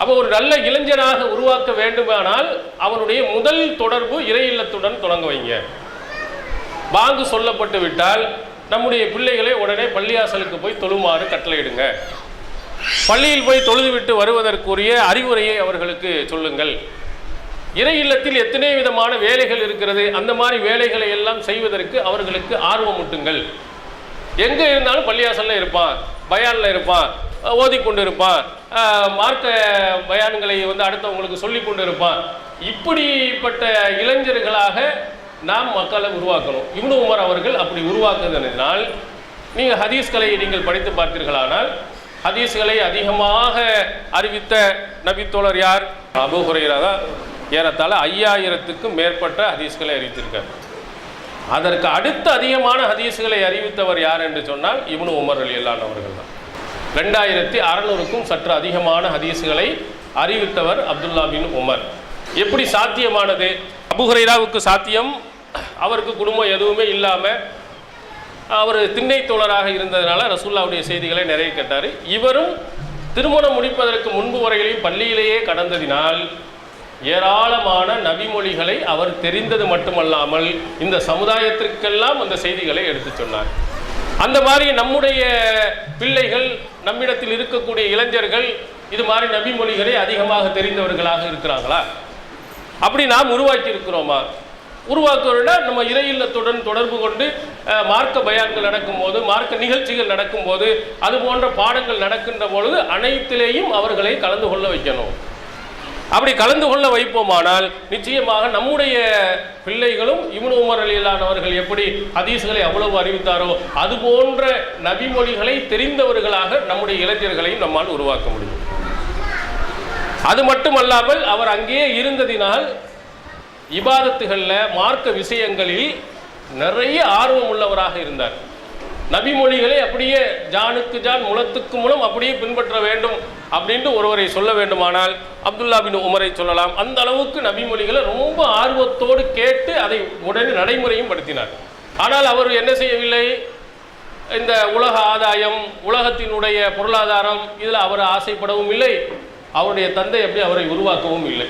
அப்போ ஒரு நல்ல இளைஞனாக உருவாக்க வேண்டுமானால் அவனுடைய முதல் தொடர்பு இறை இல்லத்துடன் தொடங்க வைங்க. பாங்கு சொல்லப்பட்டு விட்டால் நம்முடைய பிள்ளைகளை உடனே பள்ளியாசலுக்கு போய் தொழுமாறு கட்டளையிடுங்க. பள்ளியில் போய் தொழுதுவிட்டு வருவதற்குரிய அறிவுரையை அவர்களுக்கு சொல்லுங்கள். இறை இல்லத்தில் எத்தனை விதமான வேலைகள் இருக்கிறது அந்த மாதிரி வேலைகளை எல்லாம் செய்வதற்கு அவர்களுக்கு ஆர்வமூட்டுங்கள். எங்கே இருந்தாலும் பள்ளியாசலில் இருப்பான் பயானில் இருப்பான் ஓதிக்கொண்டு இருப்பான் மார்க்க பயான்களை வந்து அடுத்தவங்களுக்கு சொல்லி கொண்டு இருப்பான் இப்படிப்பட்ட இளைஞர்களாக நாம் மக்களை உருவாக்கணும். இப்னு உமர் அவர்கள் அப்படி உருவாக்குதனால் நீங்கள் ஹதீஸ்களை நீங்கள் படித்து பார்த்தீர்களானால் ஹதீஸ்களை அதிகமாக அறிவித்த நபித்தோழர் யார்? அபு ஹுரைரா தான். ஏறத்தாழ ஐயாயிரத்துக்கும் மேற்பட்ட ஹதீஸ்களை அறிவித்திருக்கார். அதற்கு அடுத்து அதிகமான ஹதீஸ்களை அறிவித்தவர் யார் என்று சொன்னால் இவனு உமர் அலி அல்லான் அவர்கள் தான். ரெண்டாயிரத்தி அறநூறுக்கும் சற்று அதிகமான ஹதீஸ்களை அறிவித்தவர் அப்துல்லா பின் உமர். எப்படி சாத்தியமானது? அபுஹரைராவுக்கு சாத்தியம் அவருக்கு குடும்பம் எதுவுமே இல்லாமல் அவர் திண்ணை தோழராக இருந்ததுனால ரசூல்லாவுடைய செய்திகளை நிறைய கேட்டார். இவரும் திருமணம் முடிப்பதற்கு முன்பு வரையிலையும் பள்ளியிலேயே கடந்ததினால் ஏராளமான நபிமொழிகளை அவர் தெரிந்தது மட்டுமல்லாமல் இந்த சமுதாயத்திற்கெல்லாம் அந்த செய்திகளை எடுத்துச் சொன்னார். அந்த மாதிரி நம்முடைய பிள்ளைகள் நம்மிடத்தில் இருக்கக்கூடிய இளைஞர்கள் இது மாதிரி நபிமொழிகளை அதிகமாக தெரிந்தவர்களாக இருக்கிறாங்களா அப்படி நாம் உருவாக்கி இருக்கிறோமா உருவாக்குறோம்னா நம்ம இறை இல்லத்துடன் தொடர்பு கொண்டு மார்க்க பயான்கள் நடக்கும்போது மார்க்க நிகழ்ச்சிகள் நடக்கும்போது அது போன்ற பாடங்கள் நடக்கின்ற பொழுது அனைத்திலேயும் அவர்களை கலந்து கொள்ள வைக்கணும். அப்படி கலந்து கொள்ள வைப்போமானால் நிச்சயமாக நம்முடைய பிள்ளைகளும் இப்னு உமர் எப்படி ஹதீஸ்களை அவ்வளவு அறிவித்தாரோ அது போன்ற நபிமொழிகளை தெரிந்தவர்களாக நம்முடைய இளைஞர்களையும் நம்மால் உருவாக்க முடியும். அது மட்டுமல்லாமல் அவர் அங்கேயே இருந்ததினால் இபாதத்துகளில் மார்க்க விஷயங்களில் நிறைய ஆர்வம் உள்ளவராக இருந்தார். நபிமொழிகளை அப்படியே ஜானுக்கு ஜான் முலத்துக்கு முலம் அப்படியே பின்பற்ற வேண்டும் அப்படின்ட்டு ஒருவரை சொல்ல வேண்டுமானால் அப்துல்லா பின் உமரை சொல்லலாம். அந்த அளவுக்கு நபிமொழிகளை ரொம்ப ஆர்வத்தோடு கேட்டு அதை உடனே நடைமுறையும் படுத்தினார். ஆனால் அவர் என்ன செய்யவில்லை? இந்த உலக ஆதாயம் உலகத்தினுடைய பொருளாதாரம் இதில் அவர் ஆசைப்படவும் இல்லை. அவருடைய தந்தை எப்படி அவரை உருவாக்கவும் இல்லை.